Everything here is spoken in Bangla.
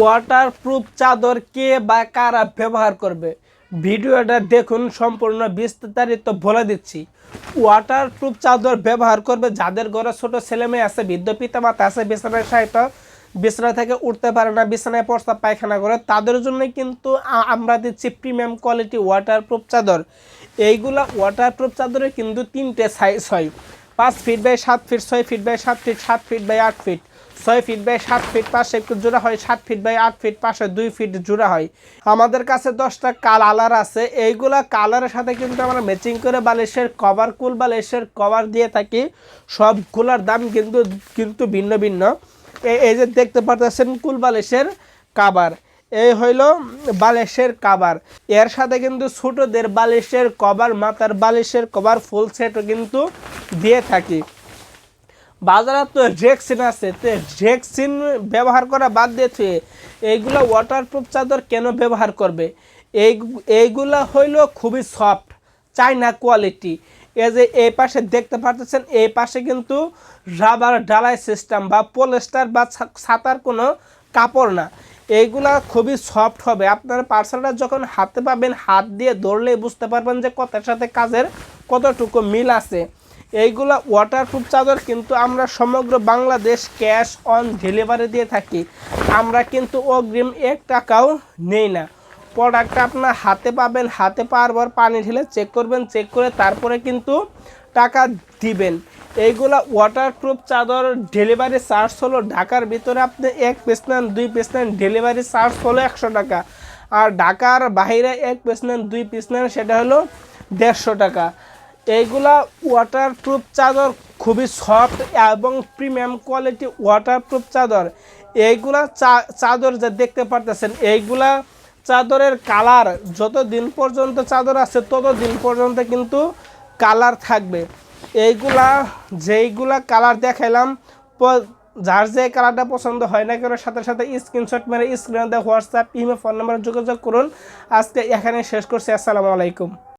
ওয়াটারপ্রুফ চাদর কে বা কারা ব্যবহার করবে? ভিডিওটা দেখুন, সম্পূর্ণ বিস্তারিত বলে দিচ্ছি। ওয়াটারপ্রুফ চাদর ব্যবহার করবে যাদের ঘরে ছোট ছেলে মেয়ে আছে, বৃদ্ধ পিতা মাতা আছে, বিছানায় সাহিত্য বিছানা থেকে উঠতে পারে না, বিছানায় প্রস্তাব পায়খানা করে, তাদের জন্য কিন্তু আমরা দিচ্ছি প্রিমিয়াম কোয়ালিটি ওয়াটারপ্রুফ চাদর। এইগুলা ওয়াটারপ্রুফ চাদরে কিন্তু তিনটে সাইজ হয়। পাঁচ ফিট বাই সাত ফিট ছয় ফিট বাই সাত ফিট সাত ফিট বাই আট ফিট ছয় ফিট বাই সাত ফিট পাশে একটু জোড়া হয়, সাত ফিট বাই আট ফিট পাশে দুই ফিট জোড়া হয়। আমাদের কাছে দশটা কালার আছে, এইগুলা কালারের সাথে কিন্তু আমরা ম্যাচিং করে বালিশের কভার কুল বালিশের কভার দিয়ে থাকি। সবগুলার দাম কিন্তু কিন্তু ভিন্ন ভিন্ন। এই যে দেখতে পাচ্ছেন কুল বালিশের কাবার এই হইল বালিশের কাবার এর সাথে কিন্তু ছোটদের বালিশের কভার মাথার বালিশের কভার ফুল সেটও কিন্তু দিয়ে থাকি। বাজারে তো রেক্সিন আছে, তো রেক্সিন ব্যবহার করা বাদ দিয়ে থুয়ে এইগুলো ওয়াটারপ্রুফ চাদর কেন ব্যবহার করবে? এই, এইগুলো হইল খুবই সফট চাইনা কোয়ালিটি এই যে এই পাশে দেখতে পাচ্ছেন এই পাশে কিন্তু রাবার ডালাই সিস্টেম বা পলিস্টার বা ছাতার কোনো কাপড় না। এইগুলা খুবই সফট হবে। আপনার পার্সেলটা যখন হাতে পাবেন, হাত দিয়ে ধরলেই বুঝতে পারবেন যে কতার সাথে কাজের কতটুকু মিল আছে। এইগুলা ওয়াটারপ্রুফ চাদর কিন্তু আমরা সমগ্র বাংলাদেশ ক্যাশ অন ডেলিভারি দিয়ে থাকি। আমরা কিন্তু অগ্রিম এক টাকাও নেই না। প্রোডাক্টটা আপনার হাতে পাবেন, হাতে পাওয়ার পর পানি ঢেলে চেক করবেন চেক করে তারপরে কিন্তু টাকা দিবেন। এইগুলা ওয়াটারপ্রুফ চাদর ডেলিভারি চার্জ হলো ঢাকার ভিতরে আপনি এক পিস নেন, দুই পিস নেন ডেলিভারি চার্জ হলো একশো টাকা। আর ঢাকার বাইরে এক পিস নেন, দুই পিস নেন, সেটা হলো দেড়শো টাকা। এইগুলা ওয়াটারপ্রুফ চাদর খুবই সফট এবং প্রিমিয়াম কোয়ালিটি ওয়াটারপ্রুফ চাদর। এইগুলা চাদর যে দেখতে পারতেছেন, এইগুলা চাদরের কালার যত দিন পর্যন্ত চাদর আছে তত দিন পর্যন্ত কিন্তু কালার থাকবে। এইগুলা যেইগুলা কালার দেখাইলাম যার যে কালারটা পছন্দ হয় না কেন, সাথে সাথে স্ক্রিনশট মেরে স্ক্রিনে হোয়াটসঅ্যাপ ইমেল ফোন নাম্বারে যোগাযোগ করুন। আজকে এখানে শেষ করছি, আসসালামু আলাইকুম।